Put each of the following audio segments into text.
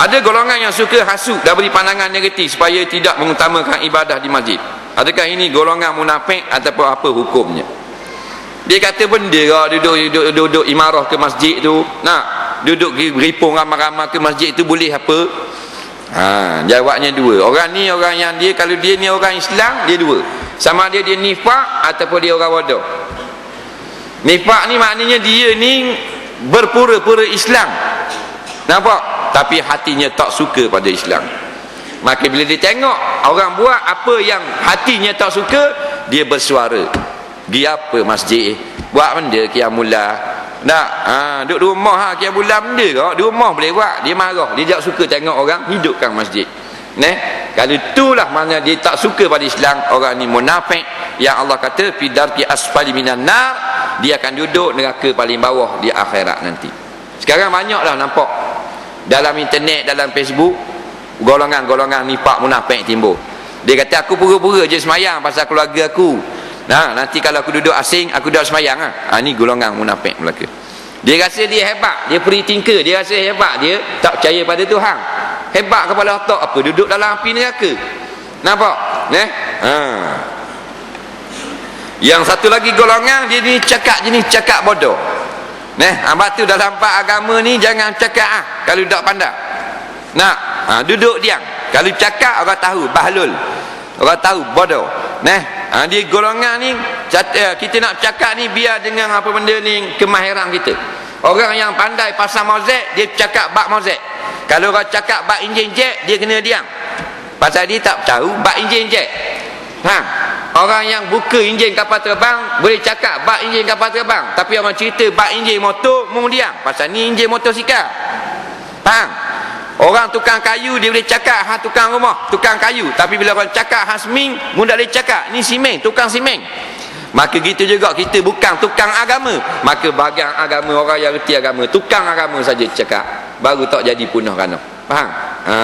ada golongan yang suka hasut dan beri pandangan negatif supaya tidak mengutamakan ibadah di masjid. Adakah ini golongan munafik ataupun apa hukumnya? Dia kata benda kau duduk, duduk, duduk, imarah ke masjid tu nak duduk beripung ramai-ramai ke masjid tu boleh apa? Ha, jawabnya dua. Orang ni orang yang dia kalau dia ni orang Islam dia dua. Sama dia dia nifak ataupun dia orang wadah nifak ni maknanya dia ni berpura-pura Islam. Nampak tapi hatinya tak suka pada Islam. Maka bila dia tengok orang buat apa yang hatinya tak suka dia bersuara. Pergi apa masjid? Buat benda kiamulah nak ha, duduk rumah ha, kiamulah benda kok di rumah boleh buat. Dia marah. Dia tak suka tengok orang hidupkan masjid. Neh, kalau itulah mana dia tak suka pada Islam orang ni munafik. Yang Allah kata fi darki asfali minan nar. Dia akan duduk neraka paling bawah di akhirat nanti. Sekarang banyaklah nampak dalam internet dalam Facebook golongan-golongan nifak munafik timbul dia kata aku pura-pura je semayang pasal keluarga aku. Nah nanti kalau aku duduk asing aku duduk semayang ha. ha ni golongan munafik Melaka. Dia rasa dia hebat dia free thinker dia rasa hebat dia tak percaya pada Tuhan. Hebat kepala otak apa duduk dalam api neraka? Nampak? Eh? Ha. Yang satu lagi golongan dia ni cakap jenis cakap bodoh Neh, hamba tu dalam empat agama ni jangan cakap ah kalau tak pandai. Nak, ha, duduk diam. Kalau cakap orang tahu bahlul. Orang tahu bodoh. Neh, ha, dia golongan ni eh, kita nak cakap ni biar dengan apa benda ni kemahiran kita. Orang yang pandai pasal mozek dia cakap bak mozek. Kalau orang cakap bak injin jet dia kena diam. Pasal dia tak tahu bak injin jet. Ha, Orang yang buka enjin kapal terbang boleh cakap bak enjin kapal terbang. Tapi orang cerita bak enjin motor mung diam. Pasal ni enjin motosikal. Faham? Orang tukang kayu dia boleh cakap ha tukang rumah, tukang kayu. Tapi bila orang cakap ha seming, tak boleh cakap ni simeng, tukang simeng. Maka gitu juga kita bukan tukang agama. Maka bagian agama orang yang reti agama, tukang agama saja cakap. Baru tak jadi punah kana. Faham? Ha.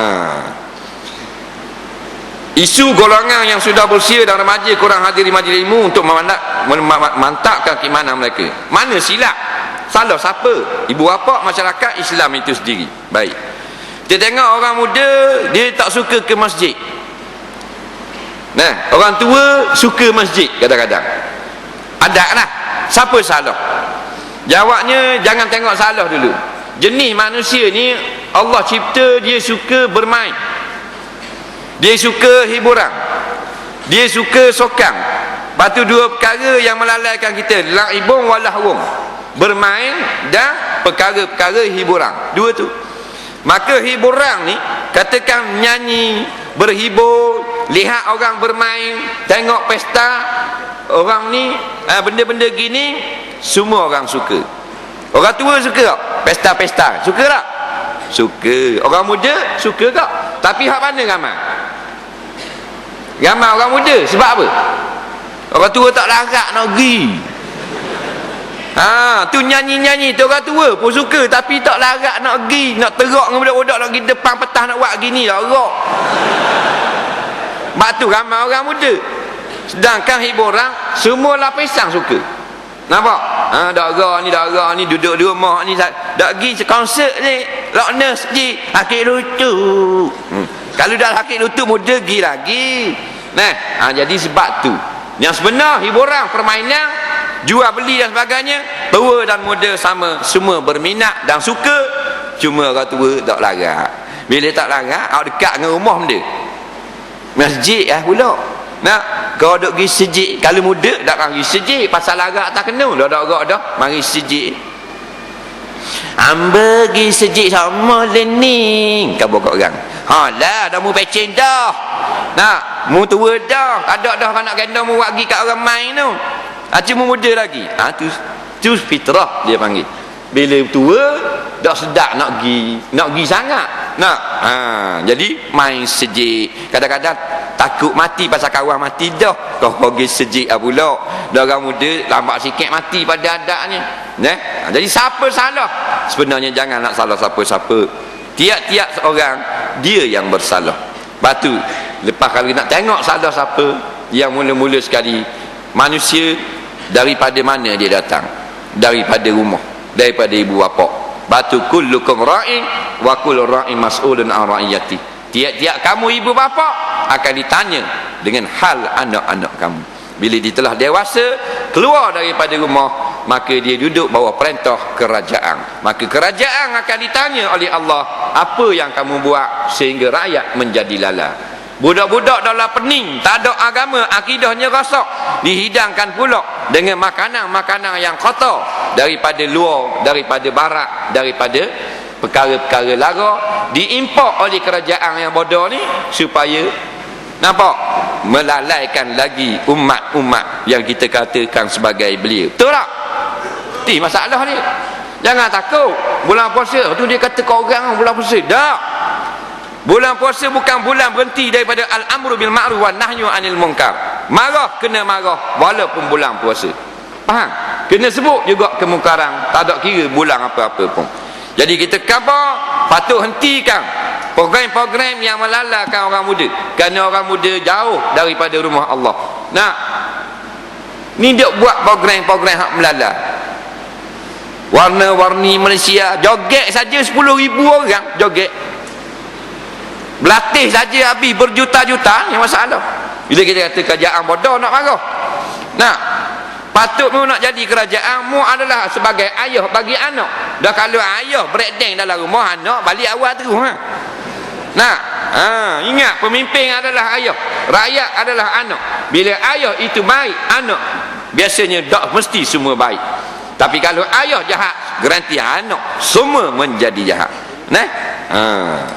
Isu golongan yang sudah berusia dan remaja kurang hadir di majlis ilmu untuk memantapkan keimanan mereka. Mana silap? Salah siapa? Ibu bapa masyarakat Islam itu sendiri. Baik. Kita tengok orang muda dia tak suka ke masjid. Nah, orang tua suka masjid kadang-kadang. Ada lah. Siapa salah? Jawabnya jangan tengok salah dulu. Jenis manusia ni Allah cipta dia suka bermain dia suka hiburan dia suka sokang batu dua perkara yang melalaikan kita la'ibun walahwum bermain dan perkara-perkara hiburan dua tu maka hiburan ni katakan nyanyi berhibur lihat orang bermain tengok pesta orang ni eh, benda-benda gini semua orang suka orang tua suka tak? pesta-pesta suka tak? suka orang muda suka tak? tapi hak mana ramai? Ramai orang muda sebab apa? Orang tua tak larat nak pergi. Ha, tu nyanyi-nyanyi tu orang tua pun suka tapi tak larat nak pergi, nak terak dengan budak-budak nak pergi depan petang nak buat gini larat. Sebab tu ramai orang muda. Sedangkan hiburan semua lapisan suka. Nampak? Ha, daerah ni, daerah ni duduk di rumah ni dak pergi konsert ni, lockness ni, akik lucu. Kalau dah hakik lutut muda pergi lagi. Nah, ha, jadi sebab tu. Yang sebenar hiburan permainan jual beli dan sebagainya tua dan muda sama semua berminat dan suka. Cuma orang tua tak larat. Bila tak larat awak dekat dengan rumah benda masjid lah pula. Nak kau duduk pergi sejik kalau muda tak pergi sejik pasal larat tak kena dah dah dah mari sejik Amba pergi sejik sama lening kau buka orang Ha lah dah mu pecing dah. Nak, mu tua dah. Ada dah anak gendong mu buat pergi kat orang main tu. Ha cuma muda lagi. Ha tu tu fitrah dia panggil. Bila tua dah sedap nak pergi, nak pergi sangat. Nak. Ha jadi main sejik. Kadang-kadang takut mati pasal kawan mati dah. Kau pergi sejik ah pula. Dah orang muda lambat sikit mati pada adaknya. Nah, ha, jadi siapa salah? Sebenarnya jangan nak salah siapa-siapa tiap-tiap orang dia yang bersalah batu lepas kali nak tengok salah siapa yang mula-mula sekali manusia daripada mana dia datang daripada rumah daripada ibu bapa batu kullukum ra'in wa kullu ra'in mas'ulun an ra'iyati tiap-tiap kamu ibu bapa akan ditanya dengan hal anak-anak kamu. Bila dia telah dewasa keluar daripada rumah maka dia duduk bawah perintah kerajaan. Maka kerajaan akan ditanya oleh Allah apa yang kamu buat sehingga rakyat menjadi lala? Budak-budak dalam pening tak ada agama akidahnya rosak. Dihidangkan pula dengan makanan-makanan yang kotor daripada luar daripada barat daripada perkara-perkara lara diimport oleh kerajaan yang bodoh ni supaya nampak melalaikan lagi umat-umat yang kita katakan sebagai beliau betul tak? Ti masalah ni. Jangan takut. Bulan puasa tu dia kata kau orang bulan puasa. Tak. Bulan puasa bukan bulan berhenti daripada al-amru bil ma'ruf wa nahyu anil munkar. Marah kena marah walaupun bulan puasa. Faham? Kena sebut juga kemungkaran tak ada kira bulan apa-apa pun jadi kita khabar patut hentikan program-program yang melalakan orang muda. Kerana orang muda jauh daripada rumah Allah. Nah ni dia buat program-program hak melala warna-warni Malaysia joget saja 10 ribu orang joget. Berlatih saja habis berjuta-juta yang masalah. Bila kita kata kerajaan bodoh nak marah. Nah patut mu nak jadi kerajaan mu adalah sebagai ayah bagi anak dah kalau ayah breakdown dalam rumah anak balik awal tu ha? Nah ha, ingat pemimpin adalah ayah rakyat adalah anak. Bila ayah itu baik anak biasanya tak mesti semua baik. Tapi kalau ayah jahat garanti anak semua menjadi jahat. Nah? Ha